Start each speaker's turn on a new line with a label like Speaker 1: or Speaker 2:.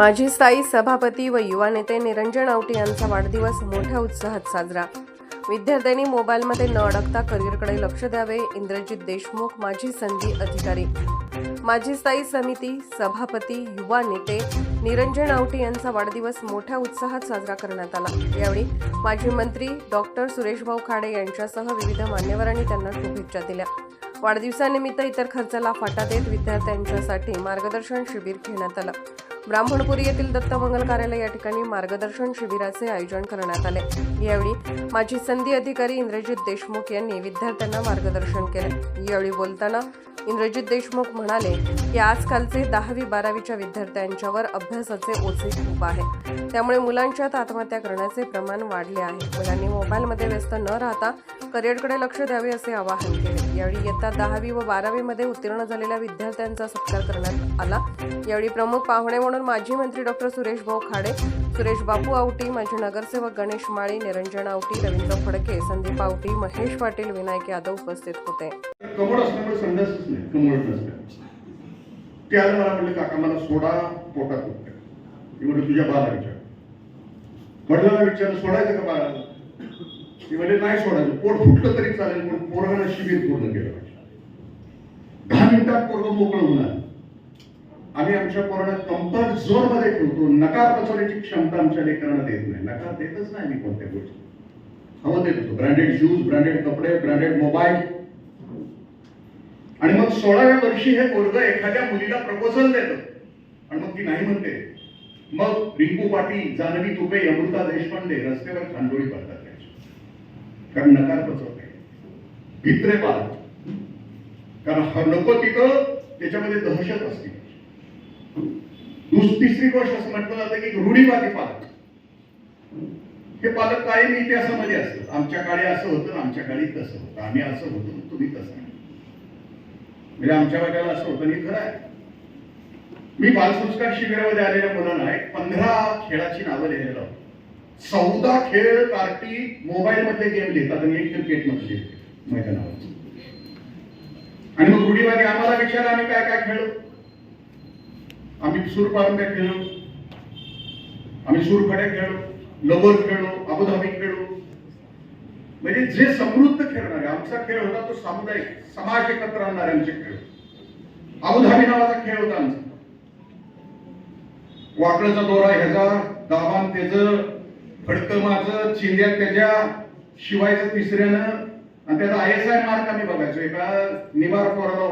Speaker 1: माजी स्थायी सभापती व युवा नेते निरंजन आवटे यांचा वाढदिवस मोठ्या उत्साहात साजरा. विद्यार्थ्यांनी मोबाईलमध्ये न अडकता करिअरकडे लक्ष द्यावे इंद्रजित देशमुख माजी संधी अधिकारी. माजी स्थायी समिती सभापती युवा नेते निरंजन आवटे यांचा वाढदिवस मोठ्या उत्साहात साजरा करण्यात आला. यावेळी माजी मंत्री डॉक्टर सुरेशभाऊ खाडे यांच्यासह विविध मान्यवरांनी त्यांना शुभेच्छा दिल्या. वाढदिवसानिमित्त इतर खर्चाला फाटा देत विद्यार्थ्यांच्यासाठी मार्गदर्शन शिबिर घेण्यात आलं. ब्राह्मणपुरी येथील दत्तमंगल कार्यालय या ठिकाणी मार्गदर्शन शिबिराचे आयोजन करण्यात आले. यावेळी माजी संधी अधिकारी इंद्रजित देशमुख यांनी विद्यार्थ्यांना मार्गदर्शन केले. यावेळी बोलताना इंद्रजित देशमुख म्हणाले की आजकालचे दहावी बारावीच्या विद्यार्थ्यांच्यावर अभ्यासाचे ओझे खूप आहे. त्यामुळे मुलांच्यात आत्महत्या करण्याचे प्रमाण वाढले आहे. मुलांनी मोबाईलमध्ये व्यस्त न राहता करिअरकडे लक्ष द्यावे असे आवाहन केले. यावेळी इयत्ता दहावी व बारावीमध्ये उत्तीर्ण झालेल्या विद्यार्थ्यांचा सत्कार करण्यात आला. यावेळी प्रमुख पाहुणे म्हणून माजी मंत्री डॉक्टर सुरेश भाऊ खाडे सुरेश बापू आवटी माजी नगरसेवक गणेश माळी निरंजन आवटी रवींद्र फडके संदीप आवटी महेश पाटील विनायक यादव उपस्थित होते.
Speaker 2: नाही कमळ नसल्या ते आलं मला म्हणले काका मला सोडा पोटात दुखते ती म्हणजे तुझ्या बाला विचार. वडिलांना विचारलं सोडायचं का बाळाला? ती म्हणजे नाही सोडायचं. पोट फुटलं तरी चालेल पण पोरानं शिबिर पूर्ण केलं पाहिजे. दहा मिनिटात पोरग मोकळं होणार आम्ही आमच्या पोरांना कम्फर्ट झोनमध्ये ठेवतो. नकार पचवण्याची क्षमता आमच्या लेकरांना देत नाही. नकार देतच नाही मी कोणत्या गोष्टी. हवं देत. होतो ब्रँडेड शूज ब्रँडेड कपडे ब्रँडेड मोबाईल आणि मग सोळाव्या वर्षी हे पोरग एखाद्या मुलीला प्रपोजल देतं. आणि मग ती नाही म्हणते. मग रिंकू पाटील जानवी तुपे अमृता देशपांडे रस्त्यावर खांडोळी पडतात कारण नकार पचवत. नाही भित्रे पालक कारण हा नको तिथं त्याच्यामध्ये दहशत असते. तिसरी गोष्ट असं म्हटलं जातं की रूढीवादी पालक. हे पालक कायम इतिहासामध्ये असतात. आमच्या काळी असं होतं आमच्या काळी तसं होतं. आम्ही असं होतो तुम्ही तसं नाही. म्हणजे आमच्या वाट्याला असं होतं आणि खरं आहे. मी बालसंस्कार शिबिरामध्ये आलेल्या मुलांना एक पंधरा खेळाची नावं लिहिलेलं चौदा खेळ कार्टी मोबाईल मधले गेम लिहितात आणि एक क्रिकेटमध्ये मैदानावर आणि मग रुढीवादी आम्हाला विचारा आम्ही काय काय खेळलो आम्ही सूरपारंब्या खेळलो आम्ही सूरफड्या खेळलो लवर खेळलो अबुधाबी खेळलो म्हणजे जे समृद्ध खेळणारे आमचा खेळ होता तो सामुदायिक समाज एकत्र आणणारे आमचे खेळ. अबुधाबी नावाचा खेळ होता आमचा. वाकडचा दोरा ह्याचा दाबान त्याच फडकं माझं चिंध्यात त्याच्या शिवायचं तिसऱ्यानं आणि त्याचा आय एस आय मार्क आम्ही बघायचो. एका निवार पोराला